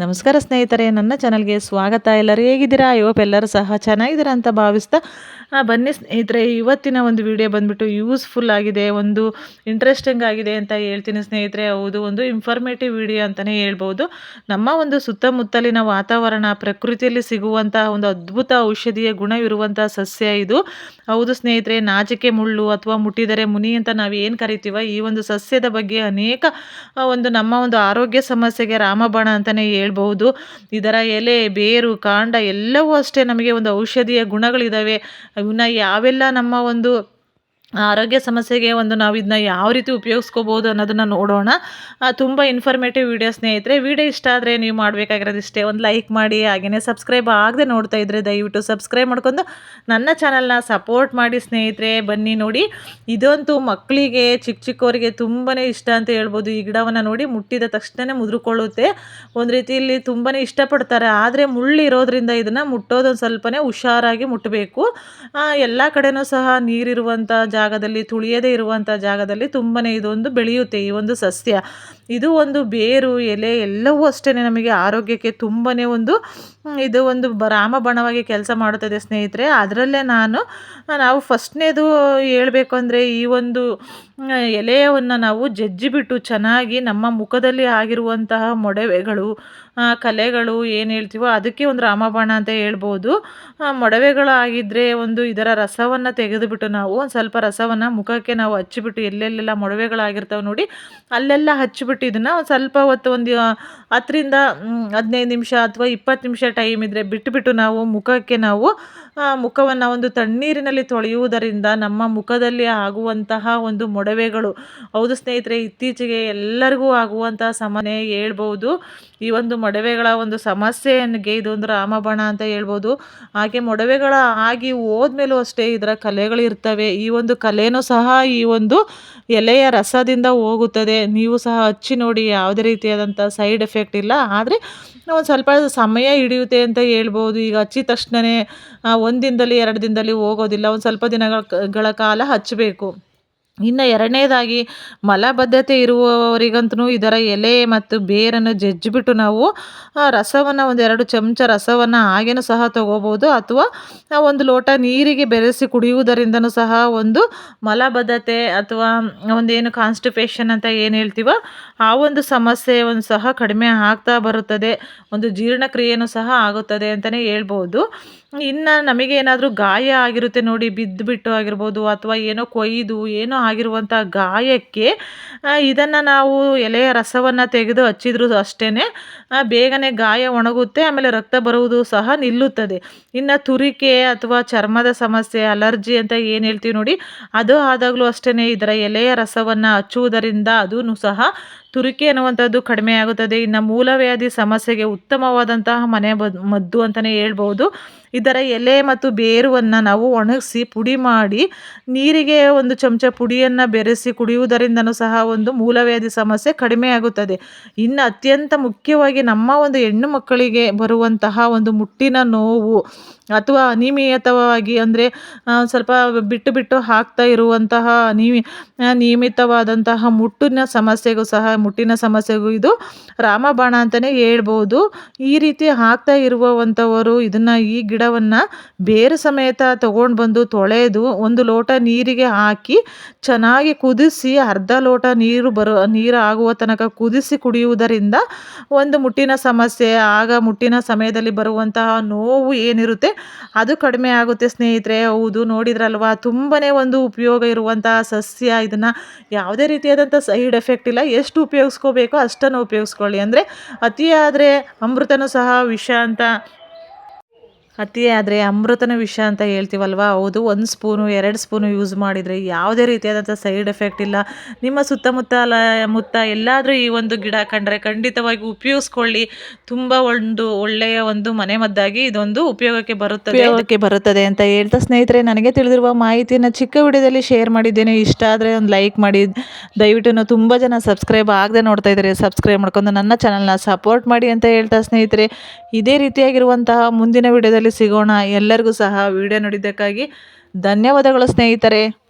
ನಮಸ್ಕಾರ ಸ್ನೇಹಿತರೆ, ನನ್ನ ಚಾನಲ್ಗೆ ಸ್ವಾಗತ. ಎಲ್ಲರೂ ಹೇಗಿದ್ದೀರಾ? ಇವಪ್ಪ ಎಲ್ಲರೂ ಸಹ ಚೆನ್ನಾಗಿದ್ದೀರಾ ಅಂತ ಭಾವಿಸ್ತಾ. ಬನ್ನಿ ಸ್ನೇಹಿತರೆ, ಇವತ್ತಿನ ಒಂದು ವಿಡಿಯೋ ಬಂದುಬಿಟ್ಟು ಯೂಸ್ಫುಲ್ ಆಗಿದೆ, ಒಂದು ಇಂಟ್ರೆಸ್ಟಿಂಗ್ ಆಗಿದೆ ಅಂತ ಹೇಳ್ತೀನಿ ಸ್ನೇಹಿತರೆ. ಹೌದು, ಒಂದು ಇನ್ಫಾರ್ಮೇಟಿವ್ ವಿಡಿಯೋ ಅಂತಲೇ ಹೇಳ್ಬೋದು. ನಮ್ಮ ಒಂದು ಸುತ್ತಮುತ್ತಲಿನ ವಾತಾವರಣ, ಪ್ರಕೃತಿಯಲ್ಲಿ ಸಿಗುವಂತಹ ಒಂದು ಅದ್ಭುತ ಔಷಧೀಯ ಗುಣವಿರುವಂಥ ಸಸ್ಯ ಇದು. ಹೌದು ಸ್ನೇಹಿತರೆ, ನಾಚಿಕೆ ಮುಳ್ಳು ಅಥವಾ ಮುಟ್ಟಿದರೆ ಮುನಿ ಅಂತ ನಾವು ಏನು ಕರಿತೀವ? ಈ ಒಂದು ಸಸ್ಯದ ಬಗ್ಗೆ ಅನೇಕ ಒಂದು ನಮ್ಮ ಒಂದು ಆರೋಗ್ಯ ಸಮಸ್ಯೆಗೆ ರಾಮಬಾಣ ಅಂತಲೇ ಹೇಳ್ಬಹುದು. ಇದರ ಎಲೆ, ಬೇರು, ಕಾಂಡ ಎಲ್ಲವೂ ಅಷ್ಟೇ ನಮಗೆ ಒಂದು ಔಷಧೀಯ ಗುಣಗಳಿದ್ದಾವೆ ಇವನ್ನ ಯಾವೆಲ್ಲ ನಮ್ಮ ಒಂದು ಆರೋಗ್ಯ ಸಮಸ್ಯೆಗೆ ಒಂದು ನಾವು ಇದನ್ನ ಯಾವ ರೀತಿ ಉಪಯೋಗಿಸ್ಕೋಬೋದು ಅನ್ನೋದನ್ನು ನೋಡೋಣ. ತುಂಬ ಇನ್ಫಾರ್ಮೇಟಿವ್ ವಿಡಿಯೋ ಸ್ನೇಹಿತರೆ ವಿಡಿಯೋ ಇಷ್ಟ ಆದರೆ ನೀವು ಮಾಡಬೇಕಾಗಿರೋದು ಇಷ್ಟೇ ಒಂದು ಲೈಕ್ ಮಾಡಿ ಹಾಗೆಯೇ ಸಬ್ಸ್ಕ್ರೈಬ್ ಆಗದೆ ನೋಡ್ತಾ ಇದ್ದರೆ ದಯವಿಟ್ಟು ಸಬ್ಸ್ಕ್ರೈಬ್ ಮಾಡ್ಕೊಂಡು ನನ್ನ ಚಾನಲ್ನ ಸಪೋರ್ಟ್ ಮಾಡಿ ಸ್ನೇಹಿತರೆ, ಬನ್ನಿ ನೋಡಿ. ಇದಂತೂ ಮಕ್ಕಳಿಗೆ, ಚಿಕ್ಕ ಚಿಕ್ಕವರಿಗೆ ತುಂಬಾ ಇಷ್ಟ ಅಂತ ಹೇಳ್ಬೋದು. ಈ ಗಿಡವನ್ನು ನೋಡಿ ಮುಟ್ಟಿದ ತಕ್ಷಣವೇ ಮುದ್ರಿಕೊಳ್ಳುತ್ತೆ. ಒಂದು ರೀತಿಯಲ್ಲಿ ತುಂಬಾ ಇಷ್ಟಪಡ್ತಾರೆ. ಆದರೆ ಮುಳ್ಳು ಇರೋದ್ರಿಂದ ಇದನ್ನು ಮುಟ್ಟೋದೊಂದು ಸ್ವಲ್ಪನೇ ಹುಷಾರಾಗಿ ಮುಟ್ಟಬೇಕು ಎಲ್ಲ ಕಡೆನೂ ಸಹ ನೀರಿರುವಂಥ ಜಾಗದಲ್ಲಿ ತುಳಿಯದೇ ಇರುವಂಥ ಜಾಗದಲ್ಲಿ ತುಂಬಾ ಇದೊಂದು ಬೆಳೆಯುತ್ತೆ ಈ ಒಂದು ಸಸ್ಯ. ಇದು ಒಂದು ಬೇರು, ಎಲೆ ಎಲ್ಲವೂ ಅಷ್ಟೇ ನಮಗೆ ಆರೋಗ್ಯಕ್ಕೆ ತುಂಬಾ ಒಂದು ಇದು ಒಂದು ರಾಮಬಣವಾಗಿ ಕೆಲಸ ಮಾಡುತ್ತದೆ ಸ್ನೇಹಿತರೆ. ಅದರಲ್ಲೇ ನಾನು, ನಾವು ಫಸ್ಟ್ನೇದು ಹೇಳಬೇಕು ಅಂದರೆ ಈ ಒಂದು ಎಲೆಯನ್ನು ನಾವು ಜಜ್ಜಿಬಿಟ್ಟು ಚೆನ್ನಾಗಿ ನಮ್ಮ ಮುಖದಲ್ಲಿ ಆಗಿರುವಂತಹ ಮೊಡವೆಗಳು ಕಲೆಗಳು ಏನು ಹೇಳ್ತೀವೋ ಅದಕ್ಕೆ ಒಂದು ರಾಮಬಾಣ ಅಂತ ಹೇಳ್ಬೋದು. ಮೊಡವೆಗಳಾಗಿದ್ದರೆ ಒಂದು ಇದರ ರಸವನ್ನು ತೆಗೆದುಬಿಟ್ಟು ನಾವು ಒಂದು ಸ್ವಲ್ಪ ರಸವನ್ನು ಮುಖಕ್ಕೆ ನಾವು ಹಚ್ಚಿಬಿಟ್ಟು ಎಲ್ಲೆಲ್ಲೆಲ್ಲ ಮೊಡವೆಗಳಾಗಿರ್ತಾವೆ ನೋಡಿ, ಅಲ್ಲೆಲ್ಲ ಹಚ್ಚಿಬಿಟ್ಟು ಇದನ್ನು ಒಂದು ಸ್ವಲ್ಪ ಹೊತ್ತು ಒಂದು ಹತ್ತರಿಂದ ಹದಿನೈದು ನಿಮಿಷ ಅಥವಾ ಇಪ್ಪತ್ತು ನಿಮಿಷ ಟೈಮ್ ಇದ್ದರೆ ಬಿಟ್ಟುಬಿಟ್ಟು ನಾವು ಮುಖಕ್ಕೆ ನಾವು ಮುಖವನ್ನು ಒಂದು ತಣ್ಣೀರಿನಲ್ಲಿ ತೊಳೆಯುವುದರಿಂದ ನಮ್ಮ ಮುಖದಲ್ಲಿ ಆಗುವಂತಹ ಒಂದು ಮೊಡವೆಗಳು. ಹೌದು ಸ್ನೇಹಿತರೆ, ಇತ್ತೀಚೆಗೆ ಎಲ್ಲರಿಗೂ ಆಗುವಂತಹ ಸಮನೆ ಹೇಳ್ಬೋದು. ಈ ಒಂದು ಮೊಡವೆಗಳ ಒಂದು ಸಮಸ್ಯೆಗೆ ಇದೊಂದು ರಾಮಬಾಣ ಅಂತ ಹೇಳ್ಬೋದು. ಹಾಗೆ ಮೊಡವೆಗಳ ಆಗಿ ಹೋದ್ಮೇಲೂ ಅಷ್ಟೇ ಇದರ ಕಲೆಗಳಿರ್ತವೆ ಈ ಒಂದು ಕಲೆನೂ ಸಹ ಈ ಒಂದು ಎಲೆಯ ರಸದಿಂದ ಹೋಗುತ್ತದೆ. ನೀವು ಸಹ ಹಚ್ಚಿ ನೋಡಿ, ಯಾವುದೇ ರೀತಿಯಾದಂಥ ಸೈಡ್ ಎಫೆಕ್ಟ್ ಇಲ್ಲ. ಆದರೆ ಒಂದು ಸ್ವಲ್ಪ ಸಮಯ ಹಿಡಿಯುತ್ತೆ ಅಂತ ಹೇಳ್ಬೋದು. ಈಗ ಹಚ್ಚಿದ ತಕ್ಷಣವೇ ಒಂದು ದಿನದಲ್ಲಿ, ಎರಡು ದಿನದಲ್ಲಿ ಹೋಗೋದಿಲ್ಲ. ಒಂದು ಸ್ವಲ್ಪ ದಿನಗಳ ಕಾಲ ಹಚ್ಚಬೇಕು ಇನ್ನು ಎರಡನೇದಾಗಿ ಮಲಬದ್ಧತೆ ಇರುವವರಿಗಂತೂ ಇದರ ಎಲೆ ಮತ್ತು ಬೇರನ್ನು ಜಜ್ಜಿಬಿಟ್ಟು ನಾವು ರಸವನ್ನು ಒಂದು ಎರಡು ಚಮಚ ರಸವನ್ನು ಹಾಗೇನೂ ಸಹ ತಗೋಬೋದು. ಅಥವಾ ಒಂದು ಲೋಟ ನೀರಿಗೆ ಬೆರೆಸಿ ಕುಡಿಯುವುದರಿಂದನೂ ಸಹ ಒಂದು ಮಲಬದ್ಧತೆ ಅಥವಾ ಒಂದೇನು ಕಾನ್ಸ್ಟಿಪೇಷನ್ ಅಂತ ಏನು ಹೇಳ್ತೀವೋ, ಆ ಒಂದು ಸಮಸ್ಯೆ ಒಂದು ಸಹ ಕಡಿಮೆ ಆಗ್ತಾ ಬರುತ್ತದೆ. ಒಂದು ಜೀರ್ಣಕ್ರಿಯೆಯೂ ಸಹ ಆಗುತ್ತದೆ ಅಂತಲೇ ಹೇಳ್ಬೋದು. ಇನ್ನು ನಮಗೇನಾದರೂ ಗಾಯ ಆಗಿರುತ್ತೆ ನೋಡಿ ಬಿದ್ದುಬಿಟ್ಟು ಆಗಿರ್ಬೋದು ಅಥವಾ ಏನೋ ಕೊಯ್ದು ಏನೋ ಆಗಿರುವಂಥ ಗಾಯಕ್ಕೆ ಇದನ್ನು ನಾವು ಎಲೆಯ ರಸವನ್ನು ತೆಗೆದು ಹಚ್ಚಿದ್ರು ಅಷ್ಟೇ ಬೇಗನೆ ಗಾಯ ಒಣಗುತ್ತೆ, ಆಮೇಲೆ ರಕ್ತ ಬರುವುದು ಸಹ ನಿಲ್ಲುತ್ತದೆ. ಇನ್ನು ತುರಿಕೆ ಅಥವಾ ಚರ್ಮದ ಸಮಸ್ಯೆ, ಅಲರ್ಜಿ ಅಂತ ಏನು ಹೇಳ್ತೀವಿ ನೋಡಿ, ಅದು ಆದಾಗಲೂ ಅಷ್ಟೇ ಇದರ ಎಲೆಯ ರಸವನ್ನು ಹಚ್ಚುವುದರಿಂದ ಅದೂ ಸಹ ತುರಿಕೆ ಅನ್ನುವಂಥದ್ದು ಕಡಿಮೆ ಆಗುತ್ತದೆ. ಇನ್ನು ಮೂಲವ್ಯಾಧಿ ಸಮಸ್ಯೆಗೆ ಉತ್ತಮವಾದಂತಹ ಮನೆ ಮದ್ದು ಅಂತಲೇ ಹೇಳ್ಬೋದು. ಇದರ ಎಲೆ ಮತ್ತು ಬೇರುವನ್ನು ನಾವು ಒಣಗಿಸಿ ಪುಡಿ ಮಾಡಿ ನೀರಿಗೆ ಒಂದು ಚಮಚ ಪುಡಿಯನ್ನು ಬೆರೆಸಿ ಕುಡಿಯುವುದರಿಂದನೂ ಸಹ ಒಂದು ಮೂಲವ್ಯಾಧಿ ಸಮಸ್ಯೆ ಕಡಿಮೆ ಆಗುತ್ತದೆ. ಇನ್ನು ಅತ್ಯಂತ ಮುಖ್ಯವಾಗಿ ನಮ್ಮ ಒಂದು ಹೆಣ್ಣು ಮಕ್ಕಳಿಗೆ ಬರುವಂತಹ ಒಂದು ಮುಟ್ಟಿನ ನೋವು ಅಥವಾ ಅನಿಯಮಿತವಾಗಿ ಅಂದರೆ ಸ್ವಲ್ಪ ಬಿಟ್ಟು ಬಿಟ್ಟು ಹಾಕ್ತಾ ಇರುವಂತಹ ನಿಯಮಿ ನಿಯಮಿತವಾದಂತಹ ಮುಟ್ಟಿನ ಸಮಸ್ಯೆಗೂ ಸಹ, ಮುಟ್ಟಿನ ಸಮಸ್ಯೆಗೂ ಇದು ರಾಮಬಾಣ ಅಂತಲೇ ಹೇಳ್ಬೋದು. ಈ ರೀತಿ ಹಾಕ್ತಾ ಇರುವಂಥವರು ಇದನ್ನು ಈ ಗಿಡವನ್ನು ಬೇರೆ ಸಮೇತ ತಗೊಂಡು ಬಂದು ತೊಳೆದು ಒಂದು ಲೋಟ ನೀರಿಗೆ ಹಾಕಿ ಚೆನ್ನಾಗಿ ಕುದಿಸಿ, ಅರ್ಧ ಲೋಟ ನೀರು ಬರೋ, ನೀರು ಆಗುವ ತನಕ ಕುದಿಸಿ ಕುಡಿಯುವುದರಿಂದ ಒಂದು ಮುಟ್ಟಿನ ಸಮಸ್ಯೆ, ಆಗ ಮುಟ್ಟಿನ ಸಮಯದಲ್ಲಿ ಬರುವಂತಹ ನೋವು ಏನಿರುತ್ತೆ ಅದು ಕಡಿಮೆ ಆಗುತ್ತೆ ಸ್ನೇಹಿತರೆ. ಹೌದು, ನೋಡಿದ್ರಲ್ವಾ? ತುಂಬಾ ಒಂದು ಉಪಯೋಗ ಇರುವಂಥ ಸಸ್ಯ. ಇದನ್ನು ಯಾವುದೇ ರೀತಿಯಾದಂಥ ಸೈಡ್ ಎಫೆಕ್ಟ್ ಇಲ್ಲ. ಎಷ್ಟು ಉಪಯೋಗಿಸ್ಕೋಬೇಕೋ ಅಷ್ಟನ್ನು ಉಪಯೋಗಿಸ್ಕೊಳ್ಳಿ. ಅಂದರೆ ಅತಿಯಾದರೆ ಅಮೃತನೂ ಸಹ ವಿಷ ಅಂತ ಅತಿ ಆದರೆ ಅಮೃತನ ವಿಷ ಅಂತ ಹೇಳ್ತೀವಲ್ವಾ? ಹೌದು, ಒಂದು ಸ್ಪೂನು, ಎರಡು ಸ್ಪೂನು ಯೂಸ್ ಮಾಡಿದರೆ ಯಾವುದೇ ರೀತಿಯಾದಂಥ ಸೈಡ್ ಎಫೆಕ್ಟ್ ಇಲ್ಲ. ನಿಮ್ಮ ಸುತ್ತಮುತ್ತ ಮುತ್ತ ಎಲ್ಲಾದರೂ ಈ ಒಂದು ಗಿಡ ಕಂಡ್ರೆ ಖಂಡಿತವಾಗಿ ಉಪಯೋಗಿಸ್ಕೊಳ್ಳಿ. ತುಂಬ ಒಂದು ಒಳ್ಳೆಯ ಒಂದು ಮನೆ ಮದ್ದಾಗಿ ಇದೊಂದು ಉಪಯೋಗಕ್ಕೆ ಬರುತ್ತದೆ. ಉಪಯೋಗಕ್ಕೆ ಬರುತ್ತದೆ ಅಂತ ಹೇಳ್ತಾ ಸ್ನೇಹಿತರೆ, ನನಗೆ ತಿಳಿದಿರುವ ಮಾಹಿತಿಯನ್ನು ಚಿಕ್ಕ ವಿಡಿಯೋದಲ್ಲಿ ಶೇರ್ ಮಾಡಿದ್ದೇನೆ. ಇಷ್ಟ ಆದರೆ ಒಂದು ಲೈಕ್ ಮಾಡಿ. ದಯವಿಟ್ಟು ತುಂಬ ಜನ ಸಬ್ಸ್ಕ್ರೈಬ್ ಆಗದೆ ನೋಡ್ತಾ ಇದ್ದಾರೆ. ಸಬ್ಸ್ಕ್ರೈಬ್ ಮಾಡ್ಕೊಂಡು ನನ್ನ ಚಾನಲ್ನ ಸಪೋರ್ಟ್ ಮಾಡಿ ಅಂತ ಹೇಳ್ತಾ ಸ್ನೇಹಿತರೆ. ಇದೇ ರೀತಿಯಾಗಿರುವಂತಹ ಮುಂದಿನ ಸಿಗೋಣ. ಎಲ್ಲರಿಗೂ ಸಹ ವಿಡಿಯೋ ನೋಡಿದ್ದಕ್ಕಾಗಿ ಧನ್ಯವಾದಗಳು ಸ್ನೇಹಿತರೆ.